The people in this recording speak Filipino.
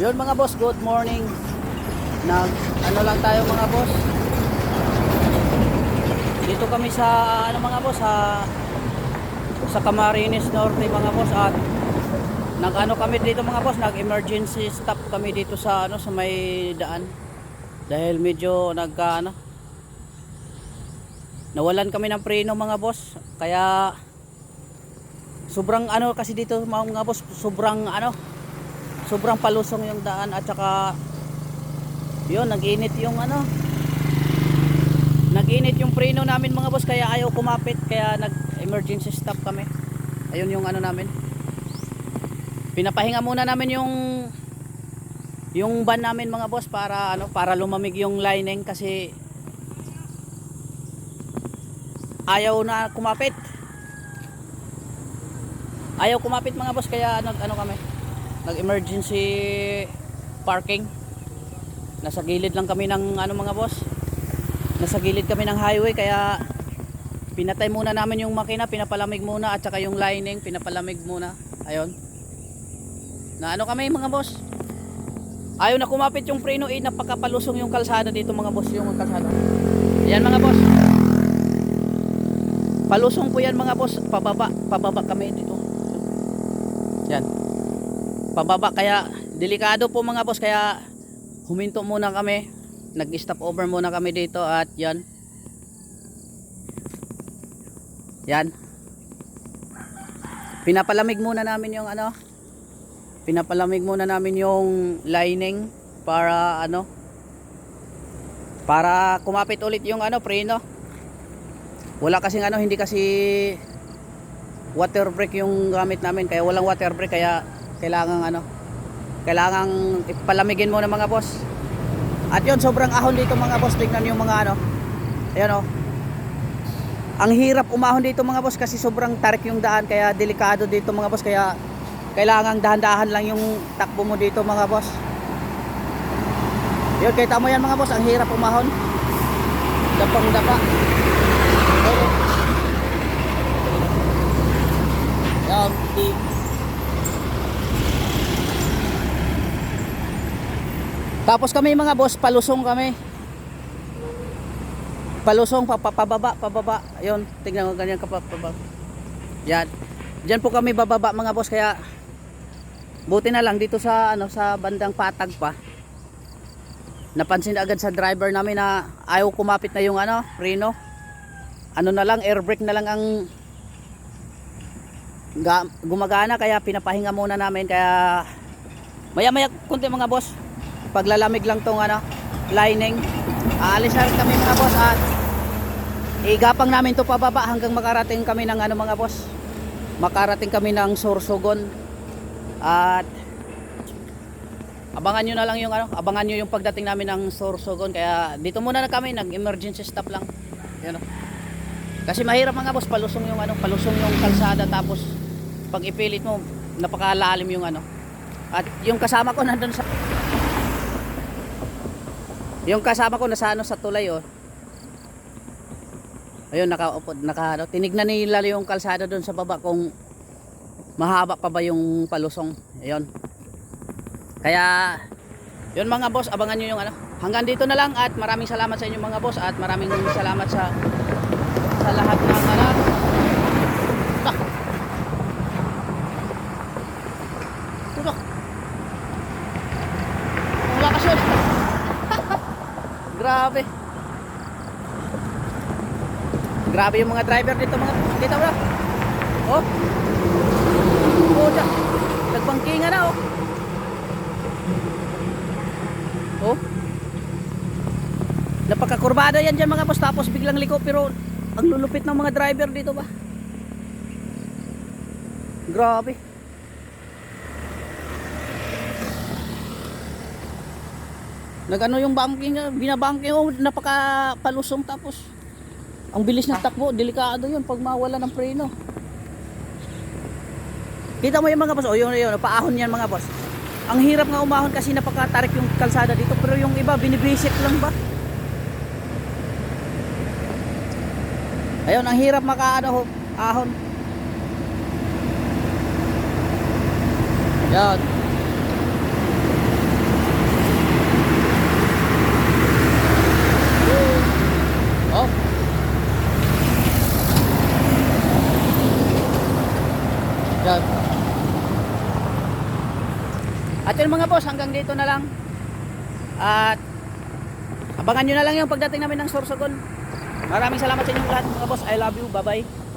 Yun mga boss, good morning. Nag ano lang tayo mga boss. Dito kami sa ano mga boss sa sa Camarines Norte mga boss at nag ano kami dito mga boss, nag emergency stop kami dito sa ano sa may daan. Dahil medyo nagka ano nawalan kami ng preno mga boss. Kaya sobrang ano kasi dito mga boss, sobrang ano sobrang palusong yung daan at saka yun nag-init yung ano. Nag-init yung preno namin mga boss kaya ayaw kumapit kaya nag emergency stop kami. Ayun yung ano namin. Pinapahinga muna namin yung yung van namin mga boss para ano para lumamig yung lining kasi ayaw na kumapit. Ayaw kumapit mga boss kaya nag ano kami nag emergency parking. Nasa gilid lang kami ng ano mga boss? Nasa gilid kami ng highway kaya pinatay muna namin yung makina pinapalamig muna at saka yung lining pinapalamig muna. Ayun. Na ano kami mga boss? Ayaw na kumapit yung preno eh napakapalusong yung kalsada dito mga boss yung kalsada. Ayan mga boss. Palusong po yan mga boss. Pababa pababa kami dito. Yan pababa kaya delikado po mga boss kaya huminto muna kami. Nag stop over muna kami dito at yan. Yan. Pinapalamig muna namin yung ano pinapalamig muna namin yung lining para ano para kumapit ulit yung ano preno. Wala kasing ano hindi kasi water brake yung gamit namin kaya walang water brake kaya kailangan ano kailangan ipalamigin muna mga boss. At yun sobrang ahon dito mga boss. Tingnan yung mga ano. Ayan oh. Ang hirap umahon dito mga boss kasi sobrang tarik yung daan kaya delikado dito mga boss. Kaya kailangan dahan-dahan lang yung takbo mo dito mga boss. Yun kita mo yan mga boss ang hirap umahon. Dapang dapa yan Tapos kami mga boss, palusong kami. Palusong, pa, pa- pababa. Ayun, tingnan mo ganyan ka pa, pababa. Yan. Diyan po kami bababa mga boss, kaya buti na lang dito sa ano sa bandang patag pa. Napansin agad sa driver namin na ayaw kumapit na yung ano, Reno. Ano na lang, air brake na lang ang ga- gumagana kaya pinapahinga muna namin kaya maya maya kunti mga boss paglalamig lang tong ano lining. Aalis na kami mga boss at igapang namin to pababa hanggang makarating kami ng ano mga boss makarating kami ng Sorsogon. At abangan nyo na lang yung ano abangan nyo yung pagdating namin ng Sorsogon. Kaya dito muna na kami nag emergency stop lang. Yan o kasi mahirap mga boss palusong yung ano palusong yung kalsada tapos pag ipilit mo napakalalim yung ano. At yung kasama ko nandun sa yung kasama ko nasa ano sa tulay oh. Ayun nakaupo naka ano, tinignan nila yung kalsada doon sa baba kung mahaba pa ba yung palusong. Ayun. Kaya yun mga boss, abangan niyo yung ano. Hanggang dito na lang at maraming salamat sa inyo mga boss at maraming salamat sa sa lahat ng ano. Grabe. Grabe yung mga driver dito mga kita mo na. Oh. Da. Nagbangkingan na oh. Oh. Napakakurbada yan dyan mga boss tapos biglang liko pero ang lulupit ng mga driver dito ba? Grabe. Nagano yung banking, binabanking oh, napaka palusong tapos ang bilis ng takbo, delikado yun pag mawala ng preno. Kita mo yung mga boss, oh yun, yun, paahon yan mga boss. Ang hirap nga umahon kasi napakatarik yung kalsada dito pero yung iba binibisit lang ba? Ayun, ang hirap makaano ho, ahon. Yan. At yun mga boss, hanggang dito na lang. At abangan nyo na lang yung pagdating namin ng Sorsogon. Maraming salamat sa inyong lahat mga boss. I love you. Bye-bye.